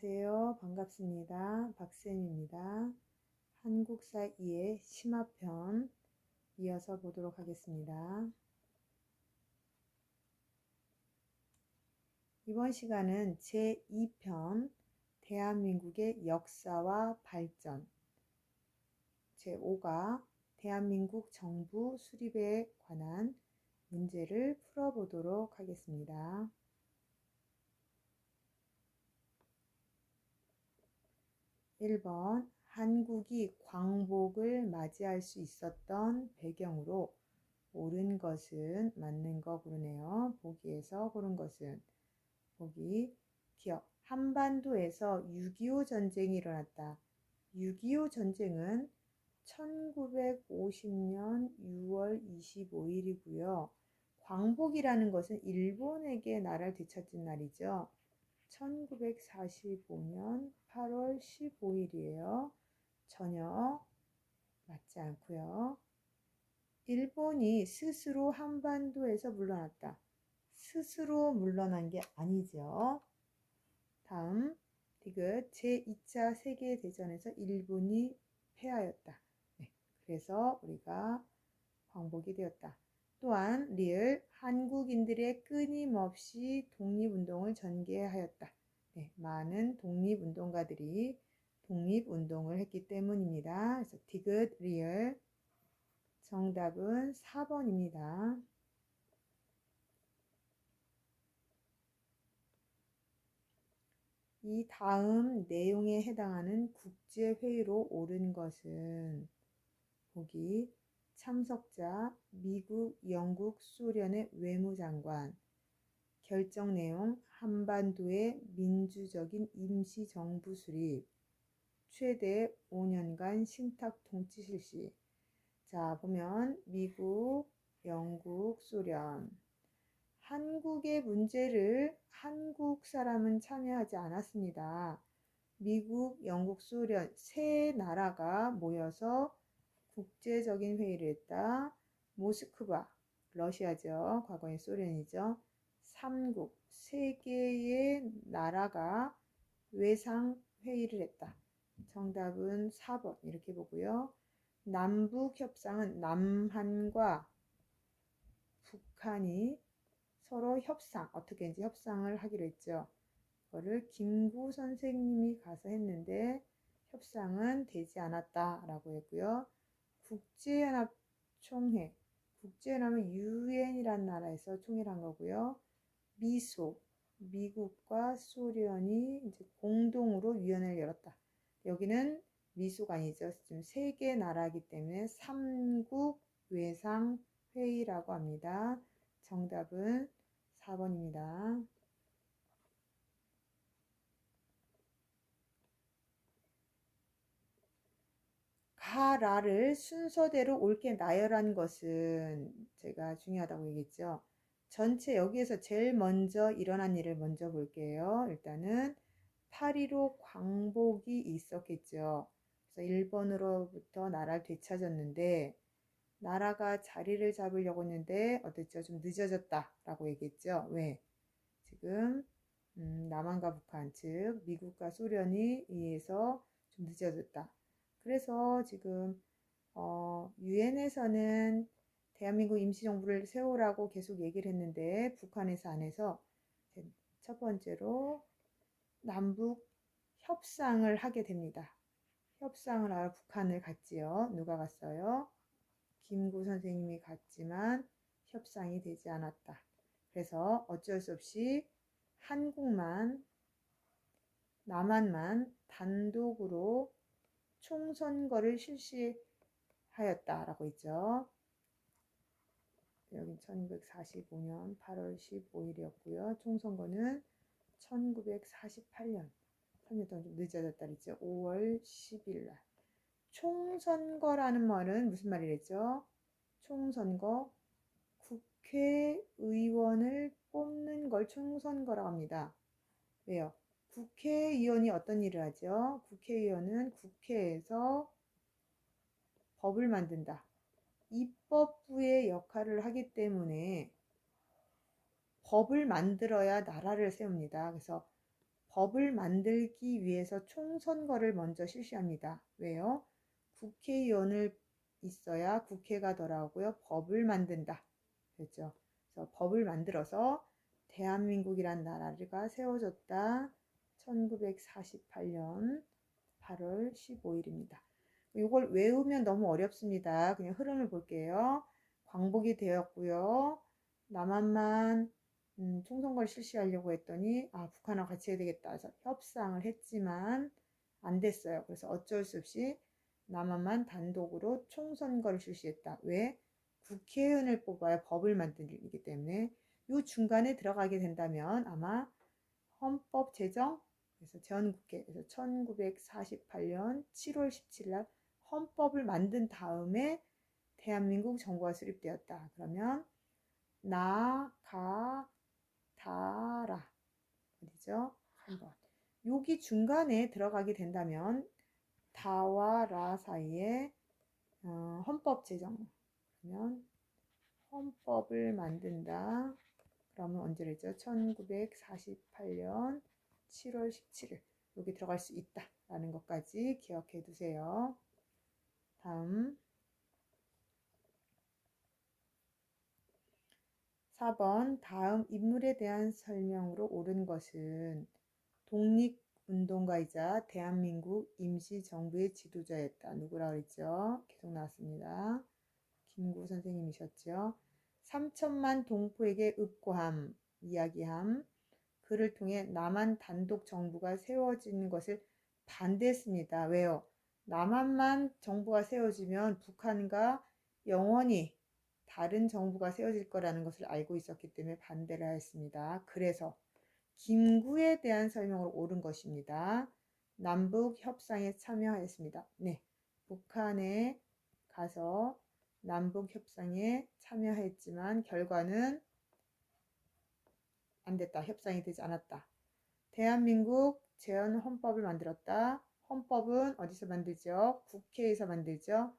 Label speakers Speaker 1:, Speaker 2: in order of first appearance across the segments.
Speaker 1: 안녕하세요. 반갑습니다. 박쌤입니다. 한국사 2의 심화편 이어서 보도록 하겠습니다. 이번 시간은 제2편 대한민국의 역사와 발전 제5가 대한민국 정부 수립에 관한 문제를 풀어보도록 하겠습니다. 1번 한국이 광복을 맞이할 수 있었던 배경으로 옳은 것은 맞는 거 고르네요. 보기에서 고른 것은 보기 기억 한반도에서 6.25 전쟁이 일어났다. 6.25 전쟁은 1950년 6월 25일이고요. 광복이라는 것은 일본에게 나라를 되찾은 날이죠. 1945년 8월 15일이에요. 전혀 맞지 않고요. 일본이 스스로 한반도에서 물러났다. 스스로 물러난 게 아니죠. 다음 디귿 제2차 세계대전에서 일본이 패하였다. 네, 그래서 우리가 광복이 되었다. 또한 리을 한국인들의 끊임없이 독립운동을 전개하였다. 네, 많은 독립운동가들이 독립운동을 했기 때문입니다. 그래서 디귿 리을 정답은 4번입니다. 이 다음 내용에 해당하는 국제회의로 옳은 것은 보기 참석자 미국, 영국, 소련의 외무장관. 결정 내용 한반도의 민주적인 임시정부 수립. 최대 5년간 신탁 통치 실시. 자 보면 미국, 영국, 소련. 한국의 문제를 한국 사람은 참여하지 않았습니다. 미국, 영국, 소련 세 나라가 모여서 국제적인 회의를 했다. 모스크바, 러시아죠. 과거의 소련이죠. 3국, 세 개의 나라가 외상 회의를 했다. 정답은 4번 이렇게 보고요. 남북 협상은 남한과 북한이 서로 협상, 어떻게 이제 협상을 하기로 했죠. 그거를 김구 선생님이 가서 했는데 협상은 되지 않았다라고 했고요. 국제연합 총회, 국제연합은 유엔이라는 나라에서 총회를 한 거고요. 미소, 미국과 소련이 이제 공동으로 위원회를 열었다. 여기는 미소가 아니죠. 지금 세 개 나라이기 때문에 삼국 외상 회의라고 합니다. 정답은 4번입니다. 가라를 순서대로 옳게 나열한 것은 제가 중요하다고 얘기했죠. 전체 여기에서 제일 먼저 일어난 일을 먼저 볼게요. 일단은 8.15 광복이 있었겠죠. 그래서 일본으로부터 나라를 되찾았는데 나라가 자리를 잡으려고 했는데 어땠죠? 좀 늦어졌다라고 얘기했죠. 왜? 지금 음, 남한과 북한 즉 미국과 소련이 의해서 좀 늦어졌다. 그래서 지금 어, 유엔에서는 대한민국 임시정부를 세우라고 계속 얘기를 했는데 북한에서 안 해서 첫 번째로 남북 협상을 하게 됩니다. 협상을 하러 북한을 갔지요. 누가 갔어요? 김구 선생님이 갔지만 협상이 되지 않았다. 그래서 어쩔 수 없이 한국만 남한만 단독으로 총선거를 실시하였다라고 있죠. 여기 1945년 8월 15일이었고요. 총선거는 1948년 3년 동안 좀 늦어졌다 그랬죠. 5월 10일 날. 총선거라는 말은 무슨 말이랬죠? 총선거 국회의원을 뽑는 걸 총선거라고 합니다. 왜요? 국회의원이 어떤 일을 하죠? 국회의원은 국회에서 법을 만든다. 입법부의 역할을 하기 때문에 법을 만들어야 나라를 세웁니다. 그래서 법을 만들기 위해서 총선거를 먼저 실시합니다. 왜요? 국회의원을 있어야 국회가 돌아오고요. 법을 만든다. 그렇죠? 그래서 법을 만들어서 대한민국이란 나라가 세워졌다. 1948년 8월 15일입니다. 이걸 외우면 너무 어렵습니다. 그냥 흐름을 볼게요. 광복이 되었고요. 남한만 음, 총선거를 실시하려고 했더니 아 북한하고 같이 해야 되겠다 해서 협상을 했지만 안 됐어요. 그래서 어쩔 수 없이 남한만 단독으로 총선거를 실시했다. 왜? 국회의원을 뽑아야 법을 만들기 때문에 이 중간에 들어가게 된다면 아마 헌법 제정 그래서 전국회에서 1948년 7월 17일 날 헌법을 만든 다음에 대한민국 정부가 수립되었다. 그러면 나 가 다라 어디죠? 한번 여기 중간에 들어가게 된다면 다와 라 사이에 어, 헌법 제정 그러면 헌법을 만든다. 그러면 언제랬죠? 1948년 7월 17일 여기 들어갈 수 있다라는 것까지 기억해 두세요. 다음 4번 다음 인물에 대한 설명으로 옳은 것은 독립운동가이자 대한민국 임시정부의 지도자였다. 누구라 그랬죠? 계속 나왔습니다. 김구 선생님이셨죠. 3천만 동포에게 읍고함, 이야기함, 그를 통해 남한 단독 정부가 세워지는 것을 반대했습니다. 왜요? 남한만 정부가 세워지면 북한과 영원히 다른 정부가 세워질 거라는 것을 알고 있었기 때문에 반대를 하였습니다. 그래서 김구에 대한 설명으로 옳은 것입니다. 남북 협상에 참여하였습니다. 네, 북한에 가서 남북 협상에 참여했지만 결과는 안 됐다. 협상이 되지 않았다. 대한민국 재헌 헌법을 만들었다. 헌법은 어디서 만들죠? 국회에서 만들죠.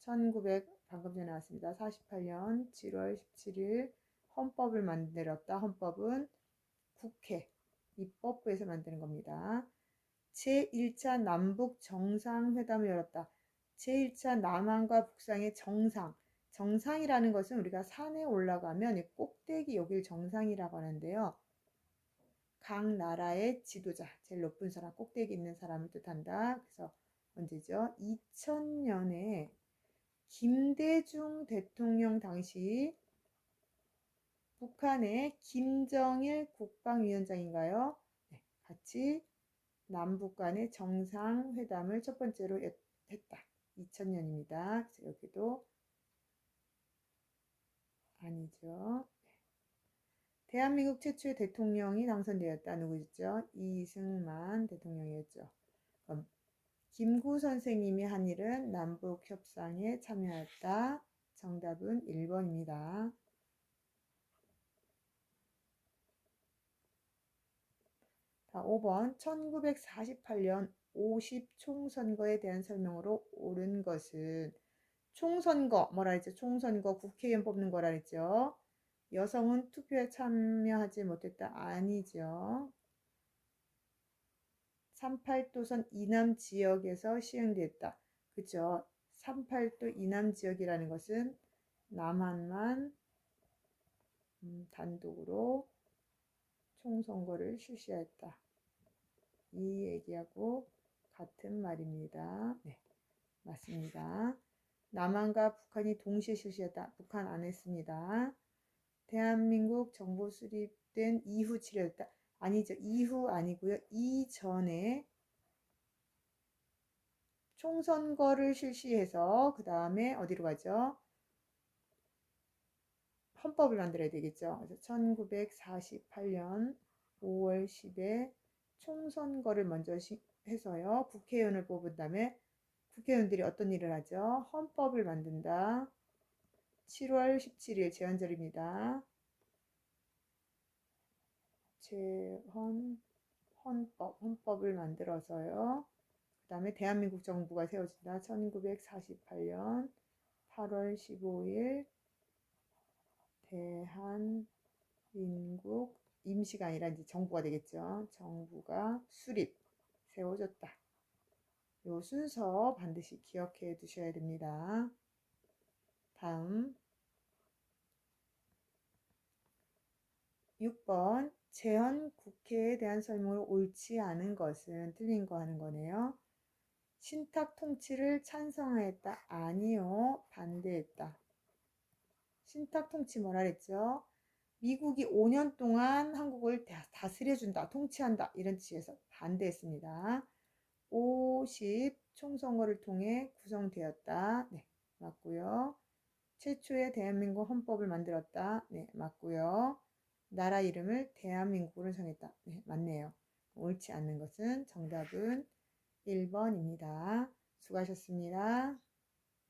Speaker 1: 1900 방금 전에 나왔습니다. 48년 7월 17일 헌법을 만들었다. 헌법은 국회 입법부에서 만드는 겁니다. 제1차 남북 정상회담을 열었다. 제1차 남한과 북상의 정상. 정상이라는 것은 우리가 산에 올라가면 꼭대기 여길 정상이라고 하는데요. 각 나라의 지도자, 제일 높은 사람, 꼭대기 있는 사람을 뜻한다. 그래서 언제죠? 2000년에 김대중 대통령 당시 북한의 김정일 국방위원장인가요? 네, 같이 남북 간의 정상회담을 첫 번째로 했다. 2000년입니다. 그래서 여기도 아니죠. 네. 대한민국 최초의 대통령이 당선되었다. 누구였죠? 이승만 대통령이었죠. 그럼 김구 선생님이 한 일은 남북 협상에 참여했다. 정답은 1번입니다. 자, 5번 1948년 50 총선거에 대한 설명으로 옳은 것은 총선거 뭐라 했죠? 총선거 국회의원 뽑는 거라 했죠. 여성은 투표에 참여하지 못했다. 아니죠. 38도선 이남 지역에서 시행됐다. 그죠? 38도 이남 지역이라는 것은 남한만 음, 단독으로 총선거를 실시했다. 이 얘기하고 같은 말입니다. 네, 맞습니다. 남한과 북한이 동시에 실시했다. 북한 안 했습니다. 대한민국 정부 수립된 이후 치료했다. 아니죠. 이후 아니고요. 이전에 총선거를 실시해서 그 다음에 어디로 가죠? 헌법을 만들어야 되겠죠. 그래서 1948년 5월 10에 총선거를 먼저 해서요. 국회의원을 뽑은 다음에 국회의원들이 어떤 일을 하죠? 헌법을 만든다. 7월 17일 제헌절입니다. 재헌 헌법, 헌법을 만들어서요. 그 다음에 대한민국 정부가 세워진다. 1948년 8월 15일 대한민국 임시가 아니라 이제 정부가 되겠죠. 정부가 수립, 세워졌다. 요 순서 반드시 기억해 두셔야 됩니다. 다음 6번 재헌 국회에 대한 설명을 옳지 않은 것은 틀린 거 하는 거네요. 신탁 통치를 찬성하였다. 아니요. 반대했다. 신탁 통치 뭐라 그랬죠? 미국이 5년 동안 한국을 다- 다스려준다, 통치한다 이런 뜻에서 반대했습니다. 50 총선거를 통해 구성되었다. 네, 맞고요. 최초의 대한민국 헌법을 만들었다. 네, 맞고요. 나라 이름을 대한민국으로 정했다. 네, 맞네요. 옳지 않는 것은 정답은 1번입니다. 수고하셨습니다.